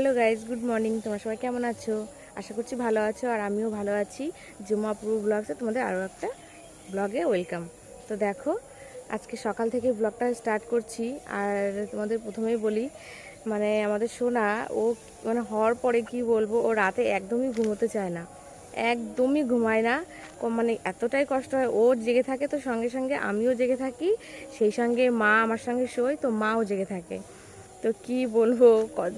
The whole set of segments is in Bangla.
হ্যালো গাইজ গুড মর্নিং তোমার সবাই কেমন আছো? আশা করছি ভালো আছো আর আমিও ভালো আছি। জুমা প্রু ব্লগসে তোমাদের আরও একটা ব্লগে ওয়েলকাম তো দেখো, আজকে সকাল থেকে ব্লগটা স্টার্ট করছি। আর তোমাদের প্রথমেই বলি মানে আমাদের সোনা, ও মানে হওয়ার পরে কি বলব, ও রাতে একদমই ঘুমোতে চায় না। একদমই ঘুমায় না। মানে এতটাই কষ্ট হয়, ও জেগে থাকে তো সঙ্গে সঙ্গে আমিও জেগে থাকি। সেই সঙ্গে মা আমার সঙ্গে শোয়, তো মাও জেগে থাকে। তো কি বলব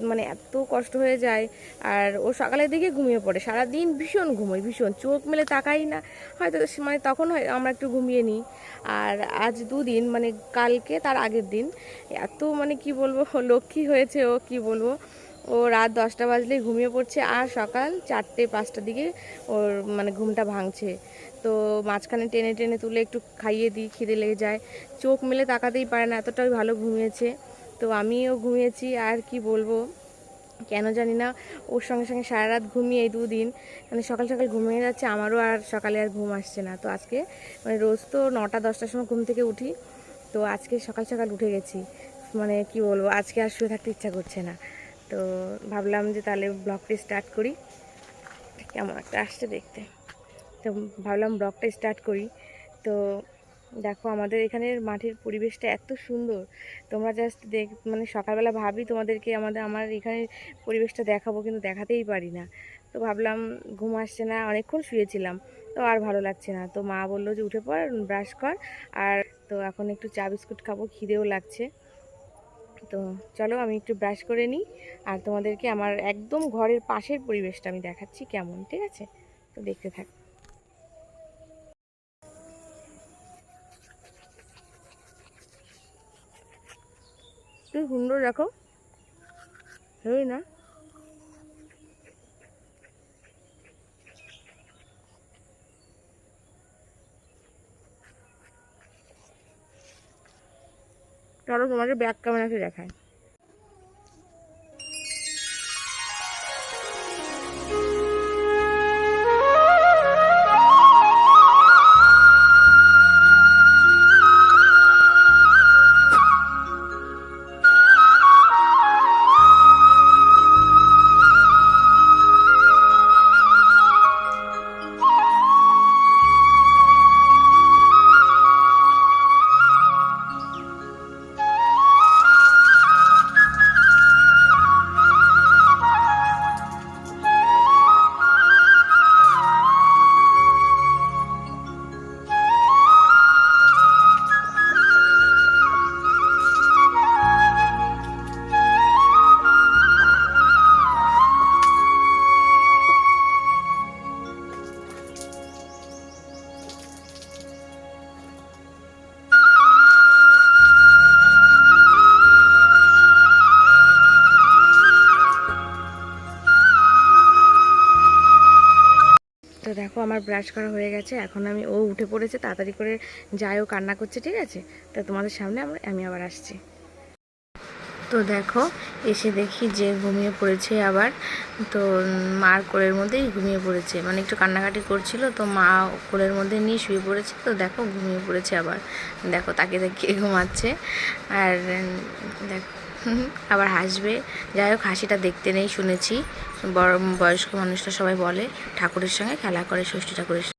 মানে এত কষ্ট হয়ে যায়। আর ও সকালের দিকে ঘুমিয়ে পড়ে। সারাদিন ভীষণ ঘুমোয়, ভীষণ। চোখ মেলে তাকাই না। হয়তো মানে তখন হয় আমরা একটু ঘুমিয়ে নিই। আর আজ দুদিন মানে কালকে তার আগের দিন। এত মানে কি বলব, লক্ষ্মী হয়েছে ও, কি বলব। ও রাত দশটা বাজলেই ঘুমিয়ে পড়ছে। আর সকাল চারটে, পাঁচটার দিকে ওর মানে ঘুমটা ভাঙছে। তো মাঝখানে টেনে টেনে তুলে একটু খাইয়ে দিই, খিদে লেগে যায়। চোখ মেলে তাকাতেই পারে না, এতটাই ভালো ঘুমিয়েছে। তো আমিও ঘুমিয়েছি, আর কি বলব? কেন জানি না, ওর সঙ্গে সঙ্গে সারা রাত ঘুমিয়ে এই দুদিন। মানে সকাল সকাল ঘুমিয়ে যাচ্ছে, আমারও আর সকালে আর ঘুম আসছে না। তো আজকে মানে রোজ তো নটা, দশটার সময় ঘুম থেকে উঠি। তো আজকে সকাল সকাল উঠে গেছি। মানে কি বলব, আজকে আর শুয়ে থাকতে ইচ্ছা করছে না। তো ভাবলাম যে তাহলে ব্লগটা স্টার্ট করি। কেমন একটা আসছে দেখতে। তো ভাবলাম ব্লগটা স্টার্ট করি। তো দেখো, আমাদের এখানের মাঠের পরিবেশটা এত সুন্দর। তোমরা জাস্ট দেখ মানে সকালবেলা ভাবি তোমাদেরকে আমাদের, আমার এখানের পরিবেশটা দেখাবো, কিন্তু দেখাতেই পারি না। তো ভাবলাম ঘুম আসছে না, অনেকক্ষণ শুয়েছিলাম। তো আর ভালো লাগছে না। তো মা বলল যে, উঠে পড়, ব্রাশ কর। আর তো এখন একটু চা বিস্কুট খাব, খিদেও লাগছে। তো চলো, আমি একটু ব্রাশ করে নিই। আর তোমাদেরকে আমার একদম ঘরের পাশের পরিবেশটা আমি দেখাচ্ছি কেমন, ঠিক আছে? তো দেখতে থাক। তুই সুন্দর দেখো। হেই না। চলো তোমাকে কেমন আছে দেখায় আমার ব্রাশ করা হয়ে গেছে, এখন আমি ও উঠে পড়েছে, তাড়াতাড়ি করে যাই, ও কান্না করছে, ঠিক আছে? তো তোমাদের সামনে আমরা আমি আবার আসছি। তো দেখো, এসে দেখি যে ঘুমিয়ে পড়েছে আবার। তো মার কোলের মধ্যেই ঘুমিয়ে পড়েছে। মানে একটু কান্নাকাটি করছিল, তো মা কোলের মধ্যে নিয়ে শুয়ে পড়েছে। তো দেখো, ঘুমিয়ে পড়েছে আবার। দেখো তাকে তাকিয়ে ঘুমাচ্ছে। আর দেখো। আবার হাসবে যাই হোক, হাসিটা দেখতে নেই, শুনেছি বড় বয়স্ক মানুষরা সবাই বলে, ঠাকুরের সঙ্গে খেলা করে, ষষ্ঠী ঠাকুরের।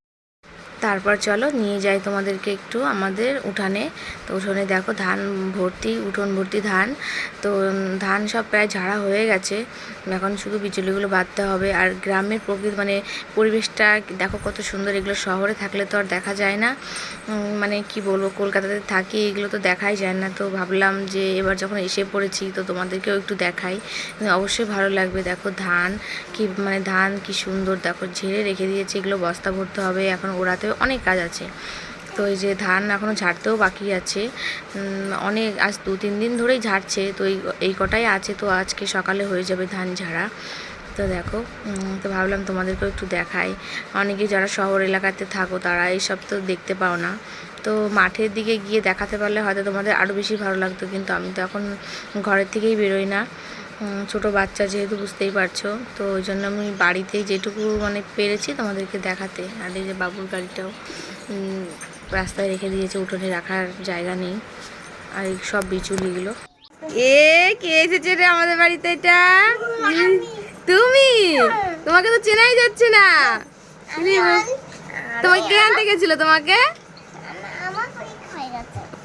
তারপর চলো, নিয়ে যাই তোমাদেরকে একটু আমাদের উঠানে। তো উঠোনে দেখো, ধান ভর্তি, উঠোন ভর্তি ধান। তো ধান সব প্রায় ঝাড়া হয়ে গেছে। এখন শুধু বিচুলিগুলো বাঁধতে হবে। আর গ্রামের প্রকৃতি মানে পরিবেশটা, দেখো কত সুন্দর, এগুলো শহরে থাকলে তো আর দেখা যায় না। মানে কি বলব, কলকাতাতে থাকি, এগুলো তো দেখাই যায় না। তো ভাবলাম যে এবার যখন এসে পড়েছি, তো তোমাদেরকেও একটু দেখাই। অবশ্যই ভালো লাগবে। দেখো ধান, কি মানে ধান কি সুন্দর। দেখো, ঝেড়ে রেখে দিয়েছে, এগুলো বস্তা ভরতে হবে। এখন ওড়াতে অনেক কাজ আছে। তো এই যে ধান এখনও ঝাড়তেও বাকি আছে। অনেক, আজ দু তিন দিন ধরেই ঝাড়ছে। তো এই কটাই আছে। তো আজকে সকালে হয়ে যাবে ধান ঝাড়া। তো দেখো তো ভাবলাম তোমাদেরকেও একটু দেখাই। অনেকে যারা শহর এলাকাতে থাকো, তারা এইসব তো দেখতে পাও না। তো মাঠের দিকে গিয়ে দেখাতে পারলে হয়তো তোমাদের আরও বেশি ভালো লাগতো। কিন্তু আমি তো এখন ঘরের থেকেই বেরোই না। ছোটো বাচ্চা যেহেতু বুঝতেই পারছ তো ওই জন্য আমি বাড়িতেই যেটুকু মানে পেরেছি তোমাদেরকে দেখাতে। আর এই যে বাবুর গাড়িটাও রাস্তায় রেখে দিয়েছে উঠোনে রাখার জায়গা নেই। আর সব বিচুলিগুলো। এ কে এসেছে রে আমাদের বাড়িতে এটা? তুমি? তোমাকে তো চেনাই যাচ্ছে না। তোমাকে কে আনতে গেছিল তোমাকে?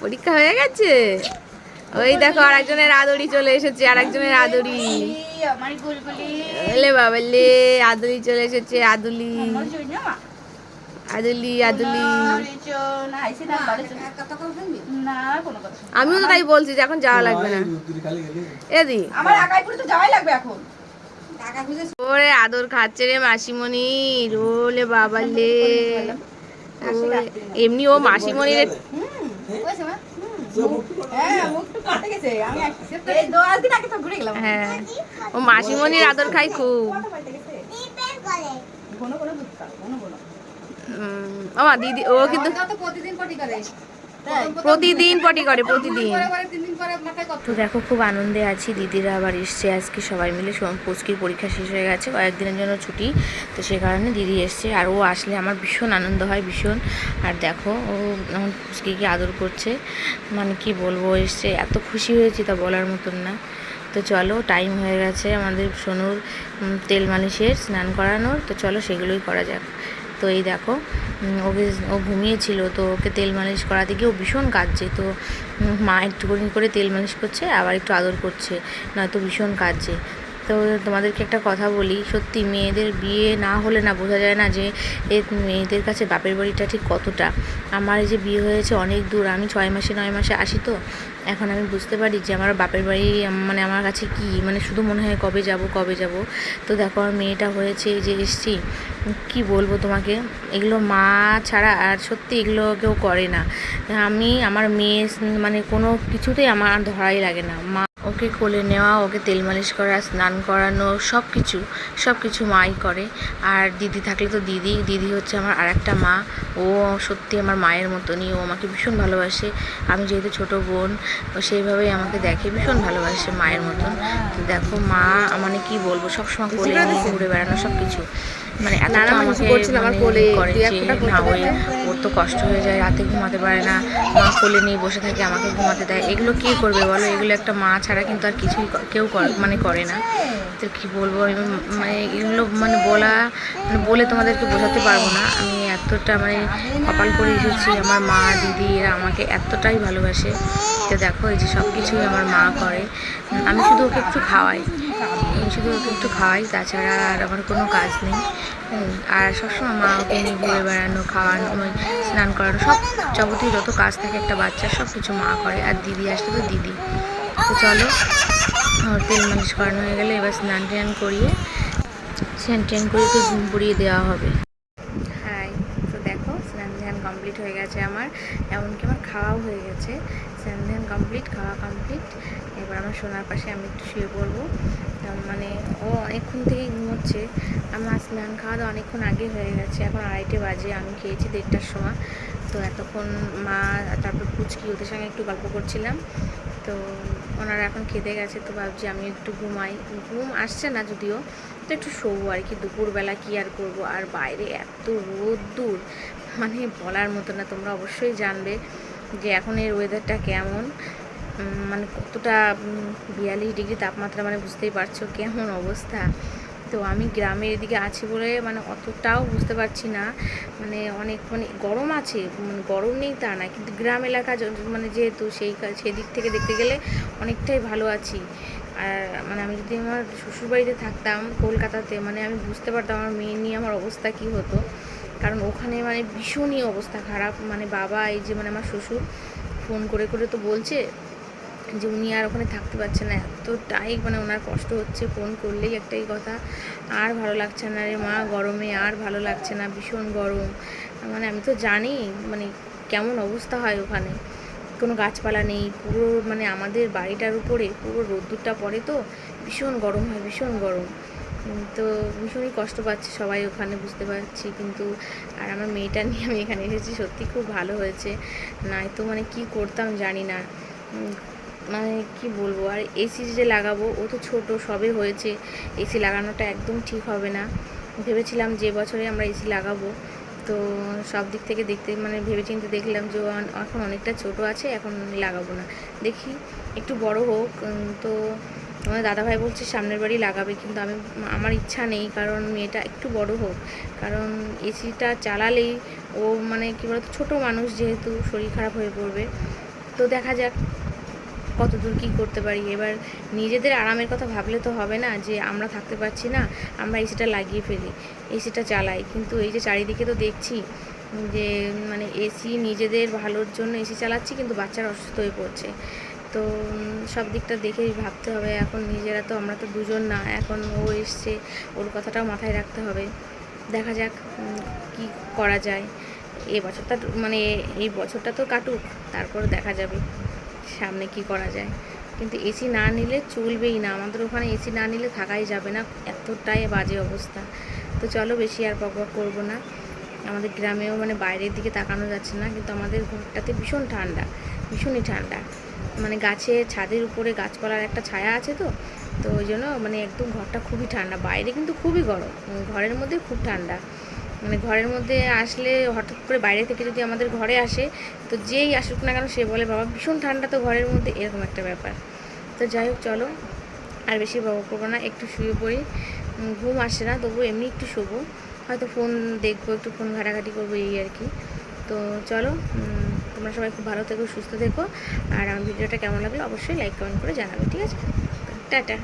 পরীক্ষা হয়ে গেছে? ওই দেখো আরেকজনের আদরি চলে এসেছে আরেকজনের আদরি। গুলগুলি এলে বাবালে আদুলি চলে এসেছে আদুলি। আদুলি আদুলি। না আইসি না বাড়ি চলে না কোনো কথা শুনি। আমিও তো তাই বলছি যে এখন যাওয়া লাগবে না। এদি আমার একাই তো যাওয়াই লাগবে এখন ওরে আদর খাচ্ছে রে মাসিমণি রোলে বাবালে ওরে, এমনি ও মাসিমণি রে হ্যাঁ মুখ তো কাটে গেছে আমি এই দশ দিন আগে তো ঘুরে গেলাম। হ্যাঁ। ও মাসিমণির আদর খাই খুব। ও মা দিদি ও কিন্তু প্রতিদিন পটি করে। প্রতিদিন পটি করে প্রতিদিন। তো দেখো খুব আনন্দে আছি দিদিরা আবার এসছে আজকে সবাই মিলে। পুচকির পরীক্ষা শেষ হয়ে গেছে কয়েকদিনের জন্য ছুটি। তো সে কারণে দিদি এসছে আর ও আসলে আমার ভীষণ আনন্দ হয় ভীষণ। আর দেখো ও আমার পুচকিকে আদর করছে। মানে কি বলব এসছে এত খুশি হয়েছি তা বলার মতন না। তো চলো টাইম হয়ে গেছে আমাদের সোনুর তেল মালিশের স্নান করানোর। তো চলো সেগুলোই করা যাক। তো এই দেখো ওকে, ও ঘুমিয়েছিল, তো ওকে তেল মালিশ করাতে গিয়ে ও ভীষণ কাঁদছে। তো মা একটুখানি করে তেল মালিশ করছে, আবার একটু আদর করছে, নয়তো ভীষণ কাঁদছে। তো তোমাদেরকে একটা কথা বলি, সত্যি মেয়েদের বিয়ে না হলে না বোঝা যায় না যে মেয়েদের কাছে বাপের বাড়িটা ঠিক কতটা। আমার যে বিয়ে হয়েছে অনেক দূর, আমি ছয় মাসে, নয় মাসে আসি তো। এখন আমি বুঝতে পারি যে আমার বাপের বাড়ি মানে আমার কাছে কি মানে শুধু মনে হয় কবে যাব কবে যাব। তো দেখো আমার মেয়েটা হয়েছে যে এসছি, কি বলব তোমাকে? এগুলো মা ছাড়া আর সত্যি এগুলো কেউ করে না। আমি, আমার মেয়ে মানে কোনো কিছুতেই আমার ধরাই লাগে না। মা ওকে কোলে নেওয়া ওকে তেল মালিশ করা স্নান করানো সব কিছু সব কিছু মাই করে। আর দিদি থাকলে তো দিদি দিদি হচ্ছে আমার আরেকটা মা। ও সত্যি আমার মায়ের মতনই ও আমাকে ভীষণ ভালোবাসে। আমি যেহেতু ছোট বোন ও সেইভাবেই আমাকে দেখে ভীষণ ভালোবাসে মায়ের মতন। তো দেখো মা মানে কি বলব সবসময় কোলে নিয়ে ঘুরে বেড়ানো সব কিছু মানে এতটা আমাকে মানে করে যে না ওই ওর তো কষ্ট হয়ে যায় রাতে ঘুমাতে পারে না মা কোলে নিয়ে বসে থাকে আমাকে ঘুমাতে দেয় এগুলো কে করবে বলো? এগুলো একটা মা ছাড়া কিন্তু আর কিছুই কেউ কর- মানে করে না। তো কি বলব আমি মানে এগুলো মানে বলা মানে বলে তোমাদেরকে বোঝাতে পারব না। আমি এতটা মানে কপাল করে এসেছি আমার মা দিদি এরা আমাকে এতটাই ভালোবাসে। তো দেখো এই যে সব কিছুই আমার মা করে। আমি শুধু ওকে একটু খাওয়াই। শুধু ওকে একটু খাওয়াই তাছাড়া আর আমার কোনো কাজ নেই। আর সবসময় মা ওকে নিয়ে ঘুরে বেড়ানো, খাওয়ানো স্নান করানো, সব যাবতীয় যত কাজ থাকে, একটা বাচ্চার সব কিছু মা করে। আর দিদি আসলে তো দিদি। তো চলো তেল মালিশ করানো হয়ে গেলে এবার স্নান টান করিয়ে, স্নান টান করিয়ে তো ঘুম পড়িয়ে দেওয়া হবে। কমপ্লিট হয়ে গেছে আমার। এমনকি আমার খাওয়াও হয়ে গেছে। স্নান কমপ্লিট খাওয়া কমপ্লিট এবার আমার সোনার পাশে আমি একটু শুয়ে পড়ব। মানে ও অনেকক্ষণ থেকেই ঘুমোচ্ছে। আমার স্নান খাওয়া দাওয়া অনেকক্ষণ আগে হয়ে গেছে। এখন আড়াইটে বাজে, আমি খেয়েছি দেড়টার সময়। তো এতক্ষণ মা তারপর পুচকি ওদের সঙ্গে একটু গল্প করছিলাম। তো ওনারা এখন খেতে গেছে, তো ভাবছি আমি একটু ঘুমাই। ঘুম আসছে না যদিও, তো একটু শোবো আর কি, দুপুরবেলা কি আর করব? আর বাইরে এত রোদ্দুর মানে বলার মতো না, তোমরা অবশ্যই জানবে যে এখন এর ওয়েদারটা কেমন। মানে কতটা বিয়াল্লিশ ডিগ্রি তাপমাত্রা মানে বুঝতেই পারছ কেমন অবস্থা। তো আমি গ্রামের এদিকে আছি বলে মানে অতটাও বুঝতে পারছি না। মানে অনেক মানে গরম আছে মানে গরম নেই তা না, কিন্তু গ্রাম এলাকা মানে যেহেতু সেই সেদিক থেকে দেখতে গেলে অনেকটাই ভালো আছি। আর মানে আমি যদি আমার শ্বশুরবাড়িতে থাকতাম কলকাতাতে মানে আমি বুঝতে পারতাম আমার মেয়ে নিয়ে আমার অবস্থা কী হতো। কারণ ওখানে মানে ভীষণই অবস্থা খারাপ মানে বাবা এই যে মানে আমার শ্বশুর, ফোন করে করে তো বলছে যে উনি আর ওখানে থাকতে পারছে না, এতটাই মানে ওনার কষ্ট হচ্ছে ফোন করলেই একটাই কথা, আর ভালো লাগছে না রে মা, গরমে আর ভালো লাগছে না, ভীষণ গরম। মানে আমি তো জানি মানে কেমন অবস্থা হয় ওখানে। কোনো গাছপালা নেই, পুরো মানে আমাদের বাড়িটার উপরে পুরো রোদ্দুরটা পড়ে তো, ভীষণ গরম হয়, ভীষণ গরম। তো ভীষণই কষ্ট পাচ্ছে সবাই ওখানে বুঝতে পারছি, কিন্তু আর আমার মেয়েটা নিয়ে আমি এখানে এসেছি, সত্যি খুব ভালো হয়েছে। নাই তো মানে কি করতাম জানি না। মানে কি বলব, আর এসি যে লাগাবো, ও তো ছোট, সবে হয়েছে। এসি লাগানোটা একদম ঠিক হবে না। ভেবেছিলাম যে বছরে আমরা এসি লাগাবো। তো সব দিক থেকে দেখতে মানে ভেবেচিন্তে দেখলাম যে এখন অনেকটা ছোট আছে, এখন লাগাবো না। দেখি, একটু বড় হোক তো আমার দাদাভাই বলছে সামনের বাড়ি লাগাবে, কিন্তু আমি, আমার ইচ্ছা নেই, কারণ মেয়েটা একটু বড় হোক। কারণ এসিটা চালালেই ও মানে কী বলতো, ছোটো মানুষ যেহেতু, শরীর খারাপ হয়ে পড়বে। তো দেখা যাক কতদূর কী করতে পারি? এবার নিজেদের আরামের কথা ভাবলে তো হবে না যে আমরা থাকতে পারছি না, আমরা এসিটা লাগিয়ে ফেলি, এসিটা চালাই। কিন্তু এই যে চারিদিকে তো দেখছি যে মানে এসি নিজেদের ভালোর জন্য এসি চালাচ্ছি, কিন্তু বাচ্চারা অসুস্থ হয়ে পড়ছে। তো সব দিকটা দেখেই ভাবতে হবে, এখন নিজেরা তো আমরা তো দুজন না, এখন ও এসছে, ওর কথাটাও মাথায় রাখতে হবে। দেখা যাক কি করা যায়। এ বছরটা মানে এই বছরটা তো কাটুক, তারপর দেখা যাবে। সামনে কি করা যায়? কিন্তু এসি না নিলে চলবেই না। আমাদের ওখানে এসি না নিলে থাকাই যাবে না। এতটাই বাজে অবস্থা। তো চলো বেশি আর বক করব না। আমাদের গ্রামেও মানে বাইরের দিকে তাকানো যাচ্ছে না। কিন্তু আমাদের ঘরটাতে ভীষণ ঠান্ডা। ভীষণই ঠান্ডা। মানে গাছে, ছাদের উপরে গাছপালার একটা ছায়া আছে তো। তো ওই জন্য মানে একদম ঘরটা খুবই ঠান্ডা। বাইরে কিন্তু খুবই গরম। ঘরের মধ্যে খুব ঠান্ডা। মানে ঘরের মধ্যে আসলে হঠাৎ করে বাইরে থেকে যদি আমাদের ঘরে আসে, তো যেই আসুক না কেন সে বলে, বাবা, ভীষণ ঠান্ডা তো ঘরের মধ্যে, এরকম একটা ব্যাপার। তো যাই হোক, চলো। আর বেশি বাবা করব না, একটু শুয়ে পড়ি। ঘুম আসে না তবু এমনি একটু শোবো। হয়তো ফোন দেখব, একটু ফোন ঘাটাঘাটি করব, এই আর কি। তো চলো তোমরা সবাই খুব ভালো থেকো, সুস্থ থেকো। আর আমার ভিডিওটা কেমন লাগল, অবশ্যই লাইক কমেন্ট করে জানাবে, ঠিক আছে? টাটা।